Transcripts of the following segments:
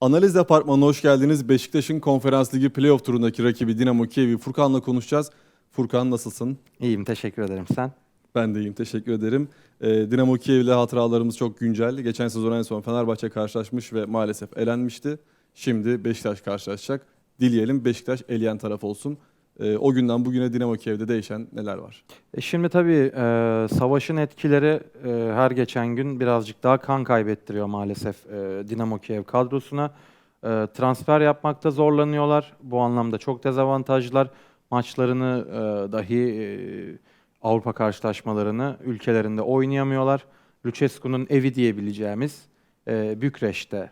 Analiz Departmanı'na hoş geldiniz. Beşiktaş'ın Konferans Ligi playoff turundaki rakibi Dinamo Kiev'i Furkan'la konuşacağız. Furkan nasılsın? İyiyim, teşekkür ederim. Sen? Ben de iyiyim, teşekkür ederim. Ee, Dinamo Kiev ile hatıralarımız çok güncel. Geçen sezon en son Fenerbahçe karşılaşmış ve maalesef elenmişti. Şimdi Beşiktaş karşılaşacak. Dileyelim Beşiktaş eleyen taraf olsun. Ee, o günden bugüne Dinamo Kiev'de değişen neler var? E şimdi tabii e, savaşın etkileri e, her geçen gün birazcık daha kan kaybettiriyor maalesef Dinamo Kiev kadrosuna. Transfer yapmakta zorlanıyorlar. Bu anlamda çok dezavantajlılar. Maçlarını dahi Avrupa karşılaşmalarını ülkelerinde oynayamıyorlar. Lucescu'nun evi diyebileceğimiz e, Bükreş'te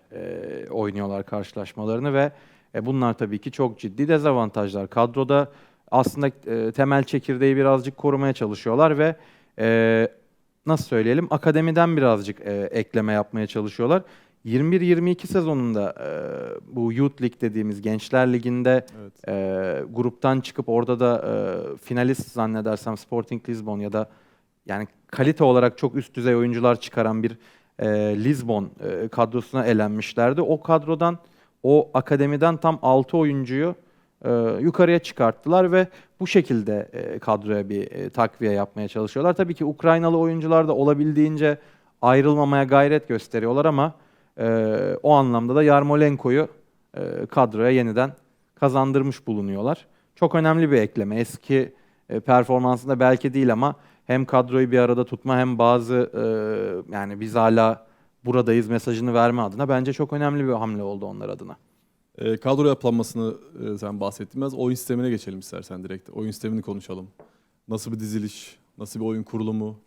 oynuyorlar karşılaşmalarını ve e, bunlar tabii ki çok ciddi dezavantajlar. Kadroda aslında e, temel çekirdeği birazcık korumaya çalışıyorlar ve e, nasıl söyleyelim akademiden birazcık e, ekleme yapmaya çalışıyorlar. 21-22 sezonunda e, bu Youth League dediğimiz Gençler Ligi'nde Evet. e, gruptan çıkıp orada da e, finalist zannedersem Sporting Lisbon ya da yani kalite olarak çok üst düzey oyuncular çıkaran bir e, Lisbon e, kadrosuna elenmişlerdi. O kadrodan, o akademiden tam 6 oyuncuyu e, yukarıya çıkarttılar ve bu şekilde e, kadroya bir e, takviye yapmaya çalışıyorlar. Tabii ki Ukraynalı oyuncular da olabildiğince ayrılmamaya gayret gösteriyorlar ama e, o anlamda da Yarmolenko'yu e, kadroya yeniden kazandırmış bulunuyorlar. Çok önemli bir ekleme. Eski e, performansında belki değil ama hem kadroyu bir arada tutma hem bazı e, yani biz hala buradayız mesajını verme adına bence çok önemli bir hamle oldu onlar adına. Ee, kadro yapılanmasını e, sen bahsettin biraz. Oyun sistemine geçelim istersen direkt. Oyun sistemini konuşalım. Nasıl bir diziliş, nasıl bir oyun kurulumu?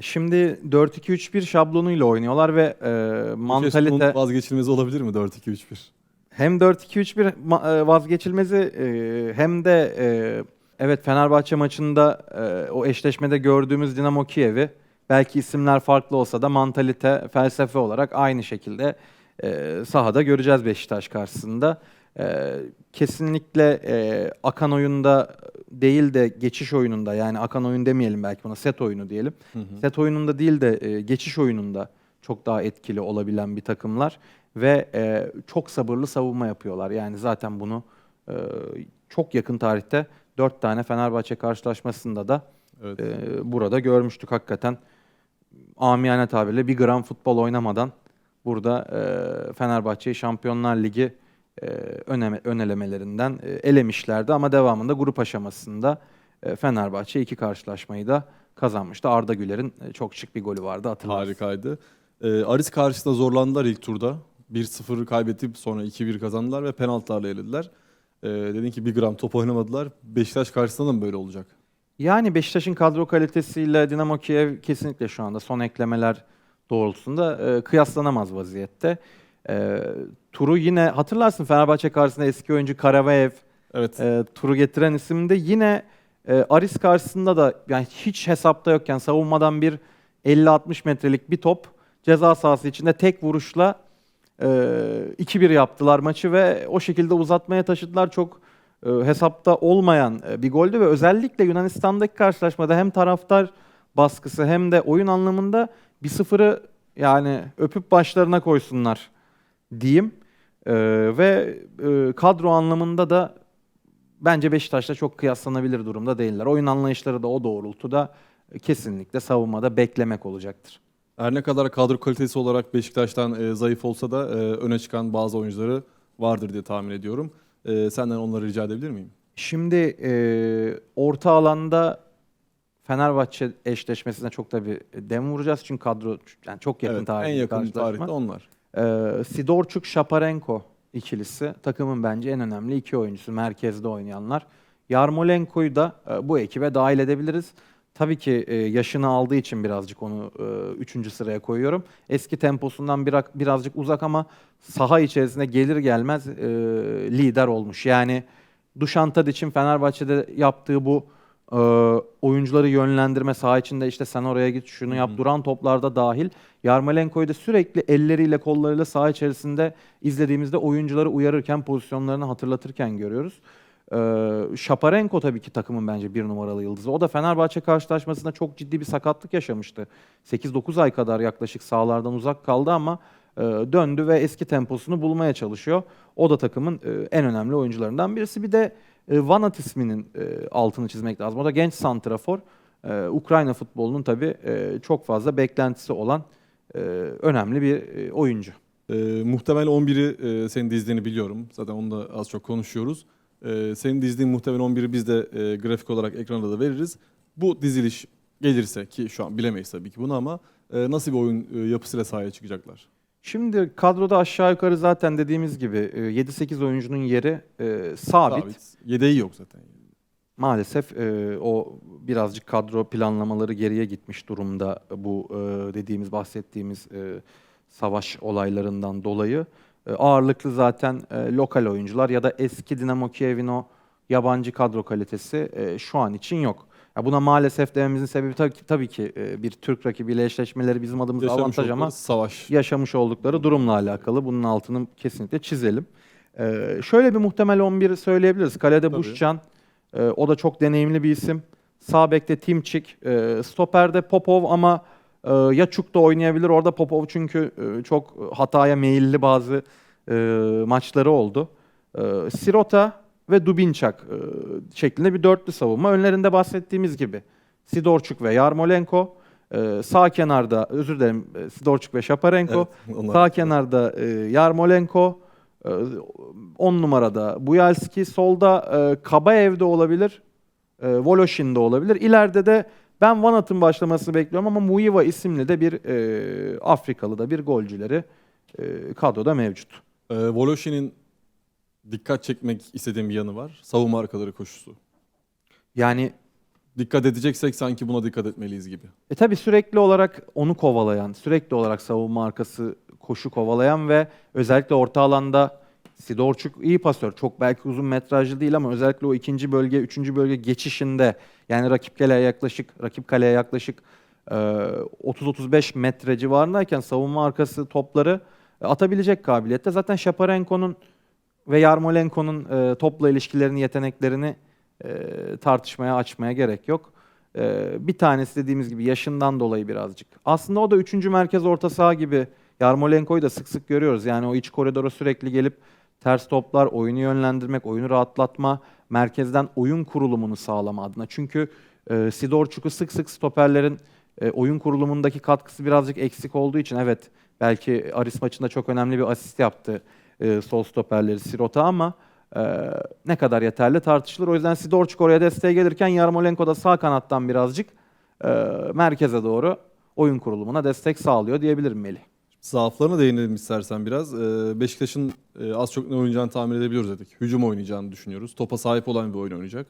Şimdi 4-2-3-1 şablonuyla oynuyorlar ve e, mantalite vazgeçilmezi olabilir mi 4-2-3-1? hem 4-2-3-1 ma- e, vazgeçilmezi e, hem de e, evet Fenerbahçe maçında e, o eşleşmede gördüğümüz Dinamo Kiev'i belki isimler farklı olsa da mantalite, felsefe olarak aynı şekilde e, sahada göreceğiz Beşiktaş karşısında. E, kesinlikle e, akan oyunda değil de geçiş oyununda yani akan oyun demeyelim belki buna set oyunu diyelim. Hı hı. Set oyununda değil de e, geçiş oyununda çok daha etkili olabilen bir takımlar ve e, çok sabırlı savunma yapıyorlar. Yani zaten bunu e, çok yakın tarihte 4 tane Fenerbahçe karşılaşmasında da Evet. e, burada görmüştük hakikaten. Amiyane tabirle bir gram futbol oynamadan burada e, Fenerbahçe'yi Şampiyonlar Ligi e, öneme, önelemelerinden e, elemişlerdi ama devamında grup aşamasında e, Fenerbahçe iki karşılaşmayı da kazanmıştı. Arda Güler'in e, çok şık bir golü vardı hatırlarsın. Harikaydı. Ee, Aris karşısında zorlandılar ilk turda. 1-0 kaybedip sonra 2-1 kazandılar ve penaltılarla elediler. Ee, dedin ki bir gram top oynamadılar. Beşiktaş karşısında da mı böyle olacak? Yani Beşiktaş'ın kadro kalitesiyle Dinamo Kiev kesinlikle şu anda son eklemeler doğrultusunda e, kıyaslanamaz vaziyette. E, turu yine hatırlarsın Fenerbahçe karşısında eski oyuncu Karavaev Evet. e, turu getiren isimde yine e, Aris karşısında da yani hiç hesapta yokken savunmadan bir 50-60 metrelik bir top ceza sahası içinde tek vuruşla e, 2-1 yaptılar maçı ve o şekilde uzatmaya taşıdılar. Çok hesapta olmayan e, bir goldü ve özellikle Yunanistan'daki karşılaşmada hem taraftar baskısı hem de oyun anlamında bir sıfırı yani öpüp başlarına koysunlar diyeyim. E, ve e, kadro anlamında da bence Beşiktaş'la çok kıyaslanabilir durumda değiller. Oyun anlayışları da o doğrultuda e, kesinlikle savunmada beklemek olacaktır. Her ne kadar kadro kalitesi olarak Beşiktaş'tan e, zayıf olsa da e, öne çıkan bazı oyuncuları vardır diye tahmin ediyorum. E, senden onları rica edebilir miyim? Şimdi e, orta alanda Fenerbahçe eşleşmesine çok da bir dem vuracağız çünkü kadro yani çok yakın evet, tarihte en yakın tarihte onlar. Ee, Sidorçuk Şaparenko ikilisi takımın bence en önemli iki oyuncusu merkezde oynayanlar. Yarmolenko'yu da e, bu ekibe dahil edebiliriz. Tabii ki e, yaşını aldığı için birazcık onu e, üçüncü sıraya koyuyorum. Eski temposundan biraz, birazcık uzak ama saha içerisinde gelir gelmez e, lider olmuş. Yani Dušan Tadić'in Fenerbahçe'de yaptığı bu e, oyuncuları yönlendirme saha içinde işte sen oraya git şunu yap hı. duran toplarda dahil Yarmolenko'yu da sürekli elleriyle kollarıyla saha içerisinde izlediğimizde oyuncuları uyarırken pozisyonlarını hatırlatırken görüyoruz. Ee, Şaparenko tabii ki takımın bence bir numaralı yıldızı. O da Fenerbahçe karşılaşmasında çok ciddi bir sakatlık yaşamıştı. 8-9 ay kadar yaklaşık sahalardan uzak kaldı ama e, döndü ve eski temposunu bulmaya çalışıyor. O da takımın e, en önemli oyuncularından birisi. Bir de e, Vanat isminin altını çizmek lazım. O da genç santrafor. Ukrayna futbolunun tabii çok fazla beklentisi olan önemli bir oyuncu. E, muhtemel 11'i e, senin dizdiğini biliyorum. Zaten onu da az çok konuşuyoruz. E, senin dizdiğin muhtemel 11'i biz de e, grafik olarak ekranda da veririz. Bu diziliş gelirse ki şu an bilemeyiz tabii ki bunu ama e, nasıl bir oyun e, yapısıyla sahaya çıkacaklar? Şimdi kadroda aşağı yukarı zaten dediğimiz gibi e, 7-8 oyuncunun yeri e, sabit. Yedeği yok zaten. Maalesef e, o birazcık kadro planlamaları geriye gitmiş durumda bu e, dediğimiz bahsettiğimiz e, savaş olaylarından dolayı. E, ağırlıklı zaten e, lokal oyuncular ya da eski Dinamo Kiev'in o yabancı kadro kalitesi e, şu an için yok. Ya buna maalesef dememizin sebebi tabii ki, tabii ki e, bir Türk rakibiyle eşleşmeleri bizim adımıza Yaşamış avantaj ama savaş. yaşamış oldukları durumla alakalı. Bunun altını kesinlikle çizelim. Ee, şöyle bir muhtemel 11 söyleyebiliriz. Kalede Tabii. Buşcan, e, o da çok deneyimli bir isim. Sağ bekte Timçik, e, stoperde Popov ama e, ya Çuk da oynayabilir orada Popov çünkü e, çok hataya meyilli bazı e, maçları oldu. E, Sirota ve Dubinçak e, şeklinde bir dörtlü savunma. Önlerinde bahsettiğimiz gibi Sidorçuk ve Yarmolenko. E, sağ kenarda özür dilerim e, Sidorçuk ve Şaparenko. Evet, onlar- Sağ kenarda e, Yarmolenko, 10 numarada Buyalski, solda e, Kabaev de olabilir, e, Voloshin de olabilir. İleride de ben Vanat'ın başlamasını bekliyorum ama Muiva isimli de bir e, Afrikalı da bir golcüleri e, kadroda mevcut. E, Voloshin'in dikkat çekmek istediğim bir yanı var. Savunma arkaları koşusu. Yani Dikkat edeceksek sanki buna dikkat etmeliyiz gibi. E tabi sürekli olarak onu kovalayan, sürekli olarak savunma arkası koşu kovalayan ve özellikle orta alanda Sidorçuk iyi pasör. Çok belki uzun metrajlı değil ama özellikle o ikinci bölge, üçüncü bölge geçişinde yani rakip kaleye yaklaşık, rakip kaleye yaklaşık e, 30-35 metre civarındayken savunma arkası topları e, atabilecek kabiliyette. Zaten Şaparenko'nun ve Yarmolenko'nun topla ilişkilerini, yeteneklerini tartışmaya, açmaya gerek yok. Bir tanesi dediğimiz gibi yaşından dolayı birazcık. Aslında o da üçüncü merkez orta saha gibi. Yarmolenko'yu da sık sık görüyoruz. Yani o iç koridora sürekli gelip ters toplar, oyunu yönlendirmek, oyunu rahatlatma, merkezden oyun kurulumunu sağlama adına. Çünkü e, Sidorçuk'u sık sık stoperlerin e, oyun kurulumundaki katkısı birazcık eksik olduğu için evet belki Aris maçında çok önemli bir asist yaptı e, sol stoperleri Sirota ama ee, ne kadar yeterli tartışılır. O yüzden Sidorçuk oraya desteğe gelirken Yarmolenko da sağ kanattan birazcık e, merkeze doğru oyun kurulumuna destek sağlıyor diyebilirim Melih. Zaaflarına değinelim istersen biraz. Ee, Beşiktaş'ın e, az çok ne oynayacağını tahmin edebiliyoruz dedik. Hücum oynayacağını düşünüyoruz. Topa sahip olan bir oyun oynayacak.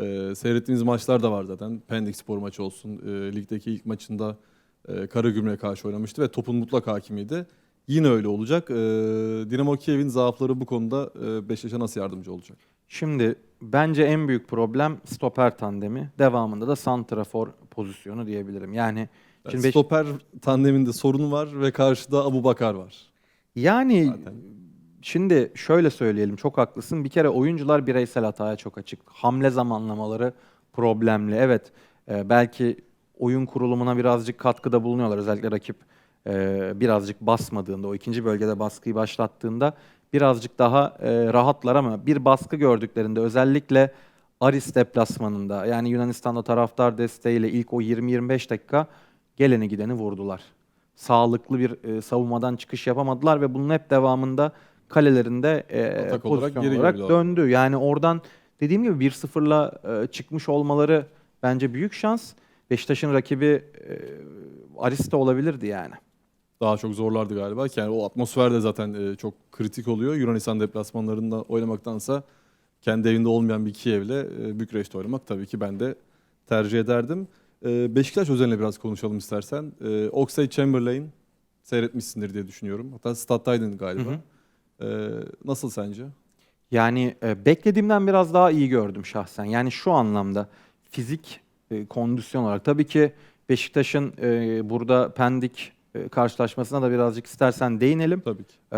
Ee, seyrettiğimiz maçlar da var zaten. Pendik Spor maçı olsun. e, ligdeki ilk maçında e, karşı oynamıştı ve topun mutlak hakimiydi. Yine öyle olacak. Ee, Dinamo Kiev'in zaafları bu konuda e, Beşiktaş'a nasıl yardımcı olacak? Şimdi bence en büyük problem stoper tandemi. Devamında da santrafor pozisyonu diyebilirim. Yani şimdi Beş- stoper tandeminde sorun var ve karşıda Abu Bakar var. yani Zaten. şimdi şöyle söyleyelim çok haklısın. Bir kere oyuncular bireysel hataya çok açık. Hamle zamanlamaları problemli. Evet e, belki oyun kurulumuna birazcık katkıda bulunuyorlar. Özellikle rakip e, birazcık basmadığında, o ikinci bölgede baskıyı başlattığında birazcık daha e, rahatlar ama bir baskı gördüklerinde özellikle Aris deplasmanında yani Yunanistan'da taraftar desteğiyle ilk o 20-25 dakika geleni gideni vurdular. Sağlıklı bir e, savunmadan çıkış yapamadılar ve bunun hep devamında kalelerinde e, Atak olarak pozisyon geri olarak döndü. Yani oradan dediğim gibi 1-0'la e, çıkmış olmaları bence büyük şans. Beşiktaş'ın rakibi e, Aris de olabilirdi yani. Daha çok zorlardı galiba. Yani o atmosfer de zaten e, çok kritik oluyor. Yunanistan deplasmanlarında oynamaktansa kendi evinde olmayan bir Kiev'le e, Bükreş'te oynamak tabii ki ben de tercih ederdim. E, Beşiktaş özeline biraz konuşalım istersen. E, Oxlade Chamberlain seyretmişsindir diye düşünüyorum. Hatta stat'taydın galiba. Hı E, nasıl sence? Yani e, beklediğimden biraz daha iyi gördüm şahsen. Yani şu anlamda fizik e, kondisyon olarak. Tabii ki Beşiktaş'ın e, burada Pendik karşılaşmasına da birazcık istersen değinelim. Tabii ki. Ee,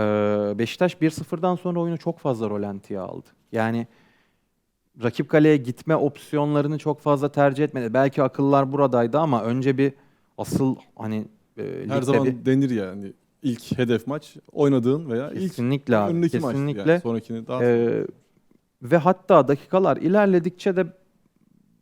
Beşiktaş 1-0'dan sonra oyunu çok fazla rolantiye aldı. Yani rakip kaleye gitme opsiyonlarını çok fazla tercih etmedi. Belki akıllar buradaydı ama önce bir asıl hani e, Her ligde zaman bir- denir ya hani ilk hedef maç oynadığın veya ilk Kesinlikle abi. önündeki maçtı Kesinlikle. yani. Sonrakini daha Ee, ve hatta dakikalar ilerledikçe de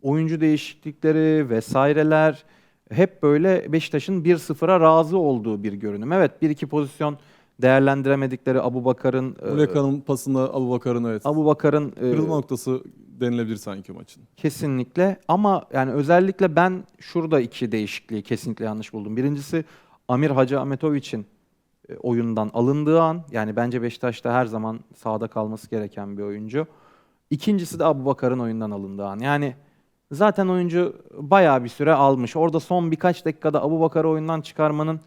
oyuncu değişiklikleri vesaireler hep böyle Beşiktaş'ın 1-0'a razı olduğu bir görünüm. Evet bir iki pozisyon değerlendiremedikleri Abu Bakar'ın e, Muleka'nın pasında Abu Bakar'ın evet. Abu Bakar'ın e, Kırılma noktası denilebilir sanki maçın. Kesinlikle ama yani özellikle ben şurada iki değişikliği kesinlikle yanlış buldum. Birincisi Amir Hacı Ahmetoviç'in e, oyundan alındığı an yani bence Beşiktaş'ta her zaman sahada kalması gereken bir oyuncu. İkincisi de Abubakar'ın oyundan alındığı an. Yani zaten oyuncu bayağı bir süre almış. Orada son birkaç dakikada Abubakar'ı oyundan çıkarmanın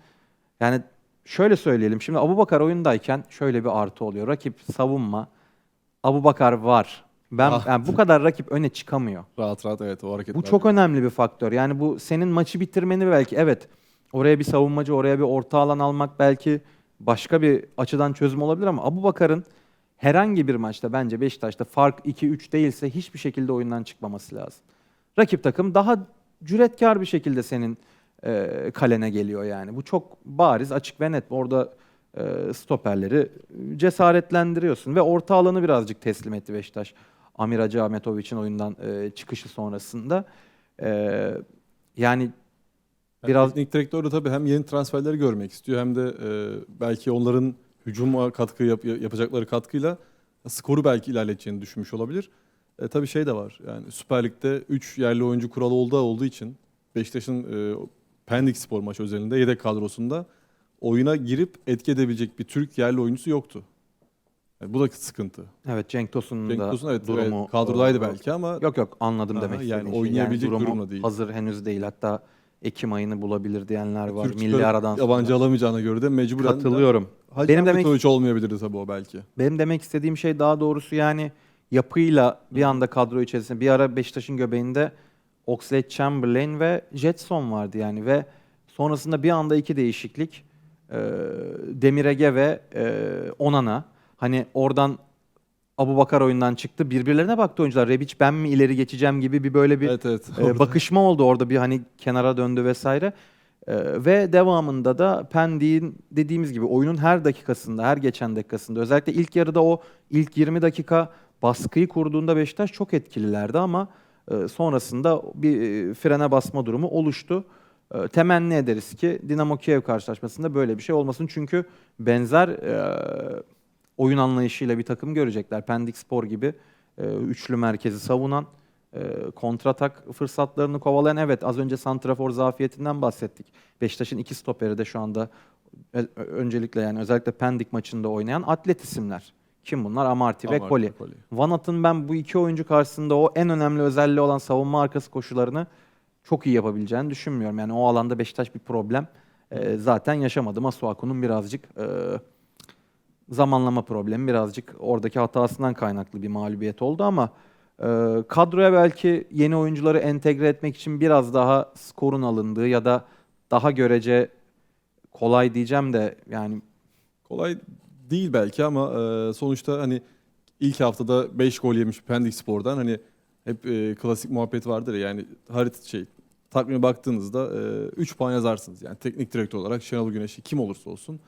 yani şöyle söyleyelim. Şimdi Abubakar oyundayken şöyle bir artı oluyor. Rakip savunma Abubakar var. Ben Ah. yani bu kadar rakip öne çıkamıyor. Rahat rahat evet o hareketler. Bu çok önemli bir faktör. Yani bu senin maçı bitirmeni belki evet oraya bir savunmacı, oraya bir orta alan almak belki başka bir açıdan çözüm olabilir ama Abu Bakar'ın herhangi bir maçta bence Beşiktaş'ta fark 2-3 değilse hiçbir şekilde oyundan çıkmaması lazım. Rakip takım daha cüretkar bir şekilde senin e, kalene geliyor yani. Bu çok bariz, açık ve net. Orada e, stoperleri cesaretlendiriyorsun ve orta alanı birazcık teslim etti Beşiktaş. Amir Hacı Ahmetoviç'in oyundan e, çıkışı sonrasında. E, yani Yani biraz- teknik direktör de tabii hem yeni transferleri görmek istiyor hem de e, belki onların hücuma katkı yap- yapacakları katkıyla skoru belki ilerleteceğini düşünmüş olabilir. E, tabii şey de var. Yani Süper Lig'de 3 yerli oyuncu kuralı olduğu olduğu için Beşiktaş'ın e, Pendik Spor maçı özelinde yedek kadrosunda oyuna girip etki edebilecek bir Türk yerli oyuncusu yoktu. Yani bu da sıkıntı. evet Cenk Tosun'un Cenk da Tosun evet, durumu evet, kadrodaydı e, belki ama Yok yok anladım Aha, demek yani istediğin şeyi. oynayabilecek durumu durumda değil. hazır henüz değil. Hatta Ekim ayını bulabilir diyenler var. Türk Milli aradan sonra. yabancı alamayacağına göre de mecburen Katılıyorum. Hacı Benim demek- demek olmayabilirdi tabii o belki. Benim demek istediğim şey daha doğrusu yani yapıyla bir anda kadro içerisinde bir ara Beşiktaş'ın göbeğinde Oxlade Chamberlain ve Jetson vardı yani ve sonrasında bir anda iki değişiklik e, Demirege ve e, Onana hani oradan Abu Bakar oyundan çıktı birbirlerine baktı oyuncular Rebic ben mi ileri geçeceğim gibi bir böyle bir Evet evet. e, bakışma oldu orada bir hani kenara döndü vesaire. E, ve devamında da Pendik'in dediğimiz gibi oyunun her dakikasında, her geçen dakikasında özellikle ilk yarıda o ilk 20 dakika baskıyı kurduğunda Beşiktaş çok etkililerdi ama e, sonrasında bir e, frene basma durumu oluştu. E, temenni ederiz ki Dinamo Kiev karşılaşmasında böyle bir şey olmasın. Çünkü benzer e, oyun anlayışıyla bir takım görecekler. Pendik Spor gibi e, üçlü merkezi savunan, e, kontratak fırsatlarını kovalayan evet az önce santrafor zafiyetinden bahsettik. Beşiktaş'ın iki stoperi de şu anda ö- öncelikle yani özellikle Pendik maçında oynayan atlet isimler. Kim bunlar? Amarty ve Koli. Koli. Vanat'ın ben bu iki oyuncu karşısında o en önemli özelliği olan savunma arkası koşularını çok iyi yapabileceğini düşünmüyorum. Yani o alanda Beşiktaş bir problem e, zaten yaşamadı. Masuaku'nun birazcık e, zamanlama problemi birazcık oradaki hatasından kaynaklı bir mağlubiyet oldu ama e, kadroya belki yeni oyuncuları entegre etmek için biraz daha skorun alındığı ya da daha görece kolay diyeceğim de yani Kolay değil belki ama e, sonuçta hani ilk haftada 5 gol yemiş Pendik Spor'dan hani hep e, klasik muhabbet vardır ya yani harita şey takvime baktığınızda 3 puan yazarsınız. Yani teknik direktör olarak Şenol Güneş'i kim olursa olsun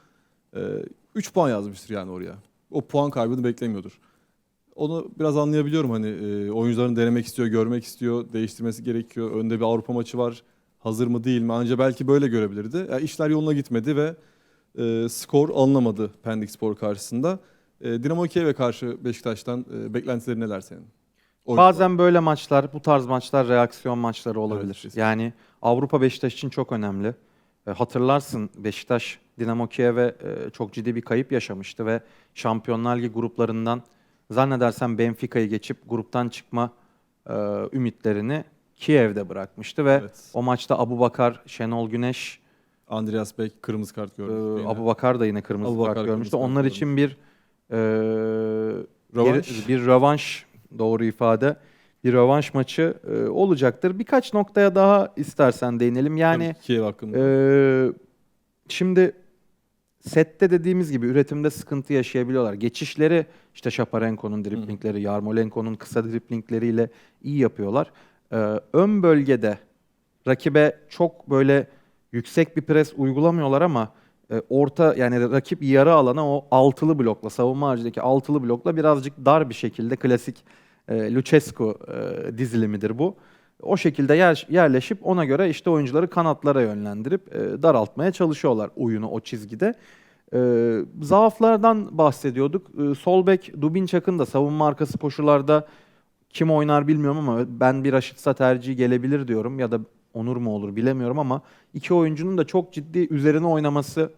3 puan yazmıştır yani oraya. O puan kaybını beklemiyordur. Onu biraz anlayabiliyorum hani e, oyuncuların denemek istiyor, görmek istiyor, değiştirmesi gerekiyor. Önde bir Avrupa maçı var. Hazır mı değil mi? Anca belki böyle görebilirdi. Yani işler yoluna gitmedi ve e, skor alınamadı Pendik Spor karşısında. E, Dinamo Kiev'e karşı Beşiktaş'tan e, beklentileri neler senin? Oyun- Bazen böyle maçlar, bu tarz maçlar reaksiyon maçları olabilir. kesinlikle. yani Avrupa Beşiktaş için çok önemli. E, hatırlarsın Beşiktaş Dinamo Kiev'e e, çok ciddi bir kayıp yaşamıştı ve Şampiyonlar Ligi gruplarından zannedersem Benfica'yı geçip gruptan çıkma e, ümitlerini Kiev'de bırakmıştı ve Evet. o maçta Abu Bakar, Şenol Güneş, Andreas Beck kırmızı kart gördü. e, yine. Abu Bakar da yine kırmızı Abu Bakar kart kırmızı görmüştü. kart Onlar gördü. için bir e, Rövanş. bir, bir rövanş doğru ifade. Bir rövanş maçı e, olacaktır. Birkaç noktaya daha istersen değinelim. Yani Kiev hakkında. e, şimdi sette dediğimiz gibi üretimde sıkıntı yaşayabiliyorlar. Geçişleri işte Şaparenko'nun driplingleri, Yarmolenko'nun kısa driplingleriyle iyi yapıyorlar. E, ön bölgede rakibe çok böyle yüksek bir pres uygulamıyorlar ama e, orta yani rakip yarı alana o altılı blokla savunma haricindeki altılı blokla birazcık dar bir şekilde klasik e, Lucescu e, dizilimidir bu. O şekilde yer, yerleşip ona göre işte oyuncuları kanatlara yönlendirip e, daraltmaya çalışıyorlar oyunu o çizgide. E, zaaflardan bahsediyorduk. E, sol bek Dubinçak'ın da savunma arkası koşularda kim oynar bilmiyorum ama ben bir Raşitsa tercihi gelebilir diyorum ya da Onur mu olur bilemiyorum ama iki oyuncunun da çok ciddi üzerine oynaması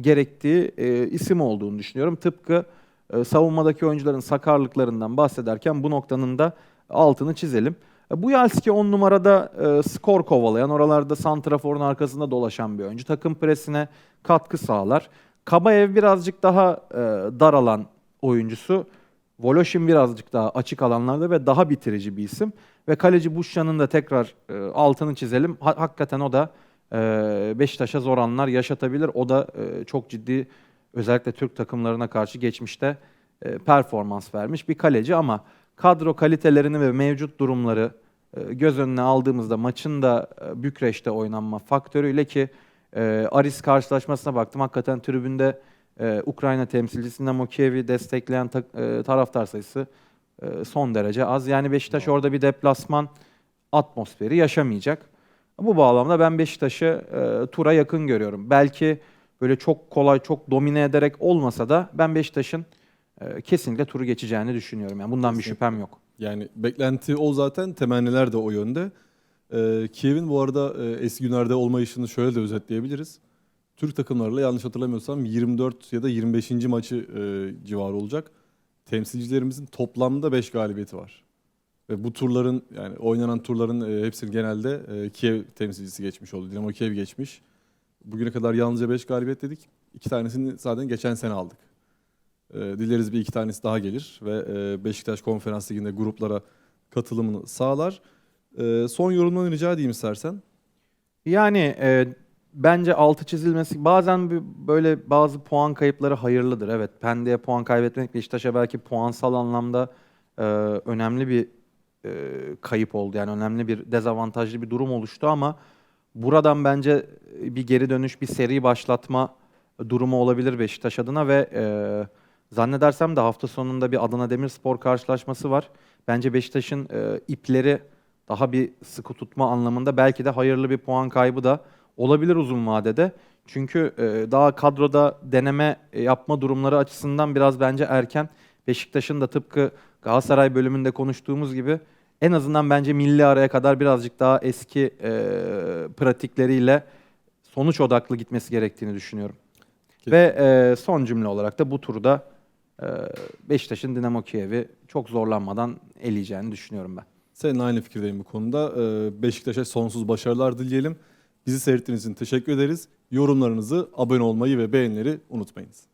gerektiği e, isim olduğunu düşünüyorum. Tıpkı e, savunmadaki oyuncuların sakarlıklarından bahsederken bu noktanın da altını çizelim. E, Bu Yalski 10 numarada e, skor kovalayan, oralarda santraforun arkasında dolaşan bir oyuncu. Takım presine katkı sağlar. Kabaev birazcık daha e, dar alan oyuncusu. Voloshin birazcık daha açık alanlarda ve daha bitirici bir isim. Ve kaleci Buşyan'ın da tekrar e, altını çizelim. Ha- hakikaten o da e, Beşiktaş'a zor anlar yaşatabilir. O da e, çok ciddi özellikle Türk takımlarına karşı geçmişte e, performans vermiş bir kaleci ama kadro kalitelerini ve mevcut durumları e, göz önüne aldığımızda maçın da e, Bükreş'te oynanma faktörüyle ki e, Aris karşılaşmasına baktım. Hakikaten tribünde e, Ukrayna temsilcisinden Mokiev'i destekleyen ta- e, taraftar sayısı e, son derece az. Yani Beşiktaş orada bir deplasman atmosferi yaşamayacak. Bu bağlamda ben Beşiktaş'ı e, tura yakın görüyorum. Belki böyle çok kolay, çok domine ederek olmasa da ben Beşiktaş'ın e, kesinlikle turu geçeceğini düşünüyorum. Yani bundan bir Kesinlikle. şüphem yok. Yani beklenti o zaten, temenniler de o yönde. Ee, Kiev'in bu arada e, eski günlerde olmayışını şöyle de özetleyebiliriz. Türk takımlarıyla yanlış hatırlamıyorsam 24 ya da 25. maçı e, civarı olacak. Temsilcilerimizin toplamda 5 galibiyeti var. Ve bu turların yani oynanan turların e, hepsini genelde e, Kiev temsilcisi geçmiş oldu. Dinamo Kiev geçmiş. Bugüne kadar yalnızca 5 galibiyet dedik. İki tanesini zaten geçen sene aldık. E, dileriz bir iki tanesi daha gelir ve e, Beşiktaş Konferans Ligi'nde gruplara katılımını sağlar. E, son yorumlarını rica edeyim istersen. Yani e, bence altı çizilmesi bazen böyle bazı puan kayıpları hayırlıdır. Evet Pendik'e puan kaybetmek Beşiktaş'a belki puansal anlamda e, önemli bir e, kayıp oldu. Yani önemli bir dezavantajlı bir durum oluştu ama buradan bence bir geri dönüş, bir seri başlatma durumu olabilir Beşiktaş adına ve e, zannedersem de hafta sonunda bir Adana Demirspor karşılaşması var. Bence Beşiktaş'ın e, ipleri daha bir sıkı tutma anlamında belki de hayırlı bir puan kaybı da olabilir uzun vadede. Çünkü e, daha kadroda deneme e, yapma durumları açısından biraz bence erken. Beşiktaş'ın da tıpkı Galatasaray bölümünde konuştuğumuz gibi en azından bence milli araya kadar birazcık daha eski e, pratikleriyle sonuç odaklı gitmesi gerektiğini düşünüyorum. Ve e, son cümle olarak da bu turda e, Beşiktaş'ın Dinamo Kiev'i çok zorlanmadan eleyeceğini düşünüyorum ben. Seninle aynı fikirdeyim bu konuda. E, Beşiktaş'a sonsuz başarılar dileyelim. Bizi seyrettiğiniz için teşekkür ederiz. Yorumlarınızı, abone olmayı ve beğenileri unutmayınız.